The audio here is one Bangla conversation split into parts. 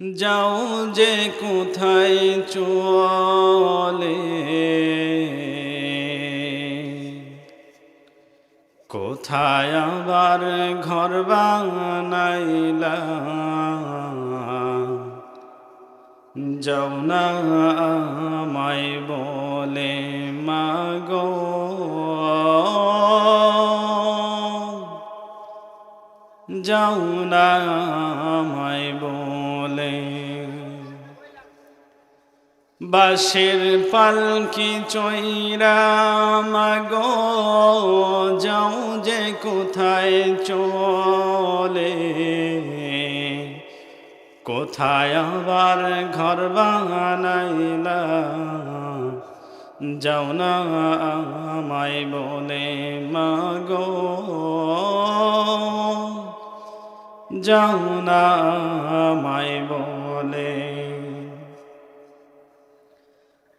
যাও যে কোথায় চলে। কোথায় আবার ঘর বানাইলা যাও না আমায় বলে, মাগো। যাও না আমায় বলে। বাসের পালকি চৈরা মাগো, যাও যে কোথায় চলে? কোথায় আবার ঘর বানাইলা? যাও না আমায় বলে, মাগো, যাও না আমায় বলে।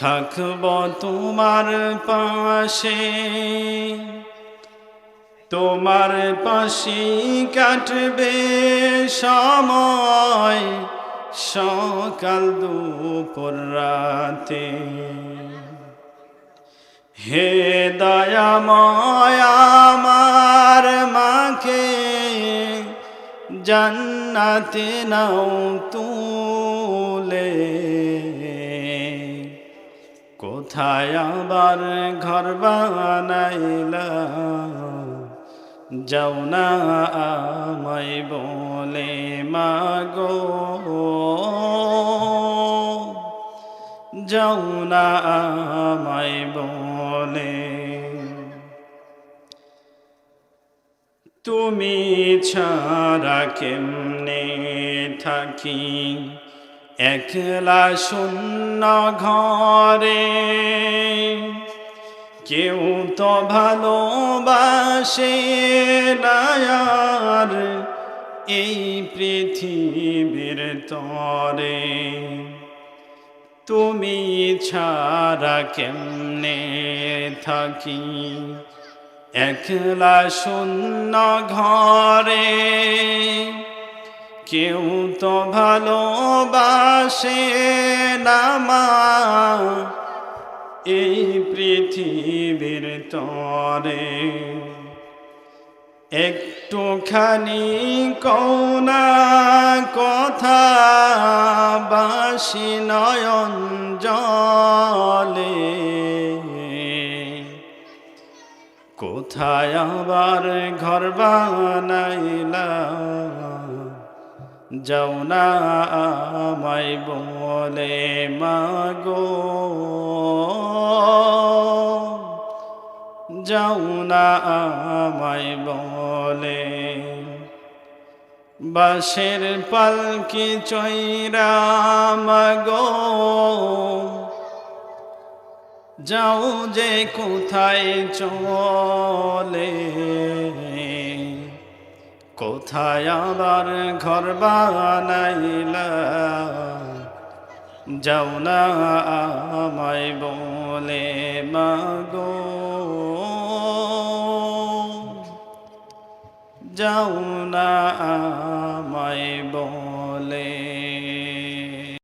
থাকব তোমার পাশে। তোমার পাশে কাটবে সময় সকাল দুপুর রাতে। হে দয়াময় আমার মাকে, জান্নাতে নাও তুলে কোথায় আবার ঘর বানাইলা? যাও না আমায় বলে, মাগো। যাও না আমায় বলে, তুমি ছাড়া কেমনে থাকি? একলা শূন্য ঘরে। কেউ তো ভালোবাসে নায়ার এই পৃথিবীর তরে। তুমি ছাড়া কেমনে থাকি? একলা শূন্য ঘরে কেউ তো ভালোবাসে নামা এই পৃথিবীর তরে একটুখানি কৌনা কথা বাসি নয়ন জলে। কোথায় আবার ঘর বানাইলা যাও না আমায় বলে, মাগো। যাও না আমায় বলে বাসের পালকি চৈরা, মাগো। যাও যে কোথায় চলে। কোথায় আবার ঘর বানাইলা? যাও না আমায় বলে মাগো। যাও না